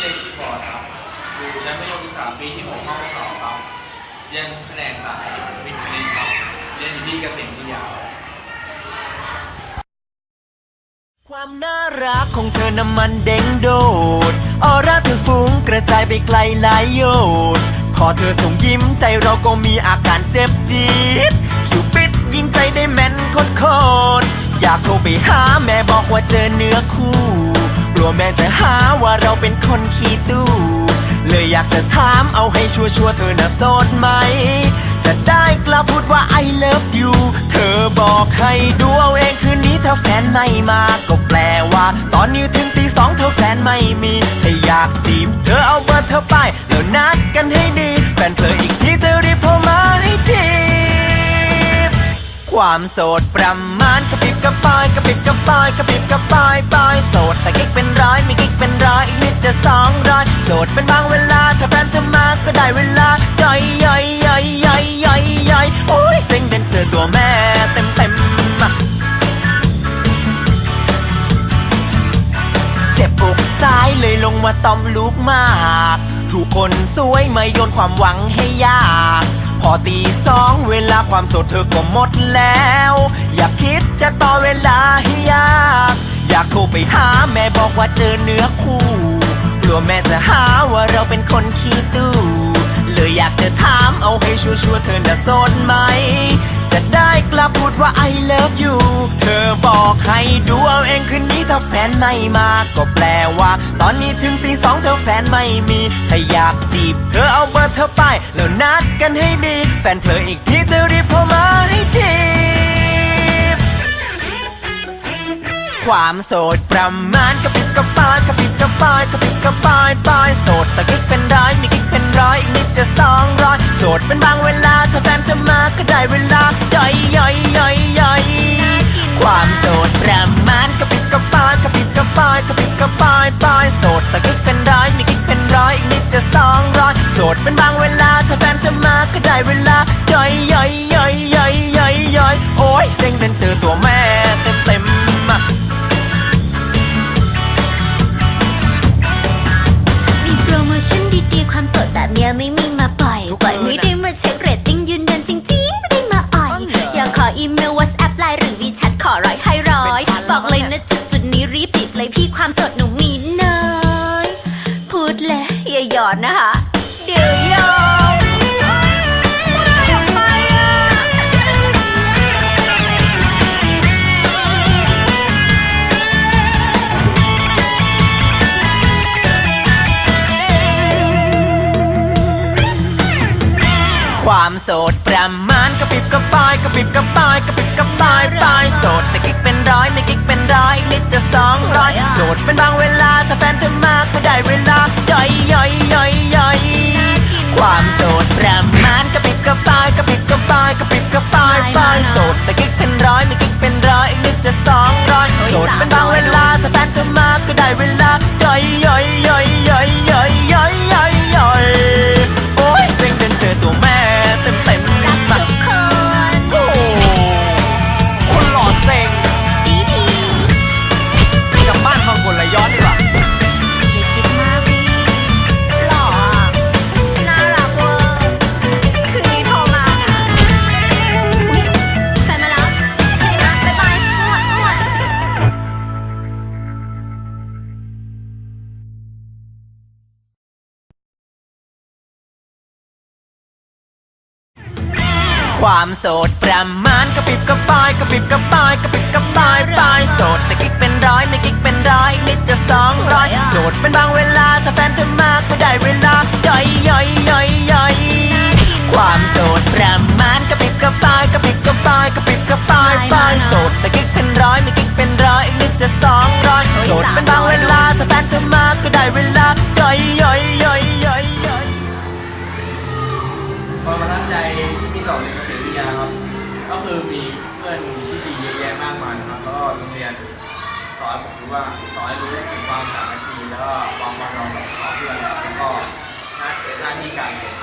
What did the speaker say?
เล่นชีย์บอร์ดครับอยู่ชั้นมัธยมศึกษาปีที่หกห้องสองครับเรียนแผนสายวิทย์คณิตครับเรียนที่เกษมวิทยาความน่ารักของเธอน้ำมันเด้งโดดออร่าเธอฟุ้งกระจายไปไกลหลายโยดพอเธอส่งยิ้มใจเราก็มีอาการเจ็บจี๊ดคิวปิดยิงใจได้แม่นโคตรอยากโทรไปหาแม่บอกว่าเจอเนื้อคู่ ลัวแม่จะหาว่าเราเป็นคนขี้ตู้เลยอยากจะถามเอาให้ชัวร์ชัวร์ๆเธอน่ะโสดไหม จะได้กลับพูดว่า I love you เธอบอกให้ดูเอาเองคืนนี้ถ้าแฟนไม่มาก็แปลว่า ตอนนี้ถึงตีสองเธอแฟนไม่มี ถ้าอยากจีบ เธอเอาเบอร์เธอไป แล้วนัดกันให้ดี แฟนเธออีกที ความโสดประมาณกระปิบกระปายกระปิบกระปายกระปิบกระปายปายโสดแต่กิ๊กเป็นร้อยไมีกิ๊กเป็นร้อยอีกนิดจะสองร้อยโสดเป็นบางเวลาถ้าแฟนเธอมาก็ได้เวลาย่อยย่อยย่อยย่อยย่อยย่อยโอ้ยเซ็งเด่นเจอตัวแม่เต็มเต็มเจ็บอกซ้ายเลยลงมาตอมลูกมาก ถูกคนสวยมาโยนความหวังให้ยาก พอตีสองเวลาความสดเธอก็หมดแล้ว อยากคิดจะต่อเวลาให้ยาก อยากโทรไปหาแม่บอกว่าเจอเนื้อคู่กลัวแม่จะหาว่าเราเป็นคนขี้ตู้เลยอยากจะถามเอาให้ชัวร์ๆเธอน่ะโสดไหม จะได้กลับพูดว่า I love you เธอบอกให้ดูเอาเองคืนนี้ถ้าแฟนไม่มาก็แปลว่า ตอนนี้ถึงตีสองเธอแฟนไม่มี ถ้าอยากจีบ เธอเอาเบอร์เธอไป แล้วนัดกันให้ดี แฟนเธออีกทีเธอรีบโทรมาให้ทีความโสดประมาณกระปิบกระ ปายกระปิบกระปายกระปิบกระปายปายโสดแต่กิ๊กเป็นร้อยมีกิ๊กเป็นร้อยอีกนิดจะสองร้อยโสดเป็นบางเวลาถ้าแฟนเธอมาก็ได้เวลาย่อยย่อยย่อยย่อยความโสดประมาณกระปิบกระปายกระปิบกระปายกระปิบกระปายปายโสดแต่กิ๊กเป็นร้อยมีกิ๊กเป็นร้อยอีกนิดจะสองร้อยโสดเป็นบางเวลาถ้าแฟนเธอมาก็ได้เวลาย่อยย่อยย่อยย่อยย่อยย่อยโอ้ยเซ็งเป็นเจอตัวแม่เต็มเต็ม สดแบบเนี้ยไม่มีมาปล่อยทุกปล่อยเบอร์ไม่นะได้มาเช็คเรตติ้งยืนยันจริงๆ ไม่ได้มาอ่อยอ๋อเหรออยากขออีเมล WhatsApp ไลน์หรือวีแชทขอร้อยให้ร้อยเป็นพันแล้วบอกเลยนะจุดจุดๆนี้รีบจิบเลยพี่ความสดหนูมีน้อย พูดเลยอย่าหยอดนะคะ ความโสดประมาณกระปิบกระปายกระปิบกระปายกระปิบกระปายปายโสดแต่กิ๊กเป็นร้อยไม่กิ๊กเป็นร้อยอีกนิดจะสองร้อยโสดเป็นบางเวลาถ้าแฟนเธอมาก็ได้เวลาย่อยย่อยย่อยย่อยความโสดประมาณกระปิบกระปายกระ ความโสดประมาณกระปิบกระปายกระปิบกระปายกระปิบกระปายปายโสดแต่กิ๊กเป็นร้อยไม่กิ๊กเป็นร้อยอีกนิดจะสองร้อยโสดเป็นบางเวลาถ้าแฟนเธอมาก็ได้เวลาย่อยย่อยย่อยย่อยความโสดประมาณกระปิบกระปายกระปิบกระปายกระปิบกระปายปายโสดแต่กิ๊กเป็นร้อยไม่กิ๊กเป็นร้อยอีกนิดจะสอง เพื่อนที่ดีเยอะแยะมากมายนะครับแล้วก็โรงเรียนสอนผมรู้ว่าสอนให้รู้ถึงความสามัคคีแล้วก็ความปรองดองกับเพื่อนแล้วก็หน้าหน้าที่การเรียน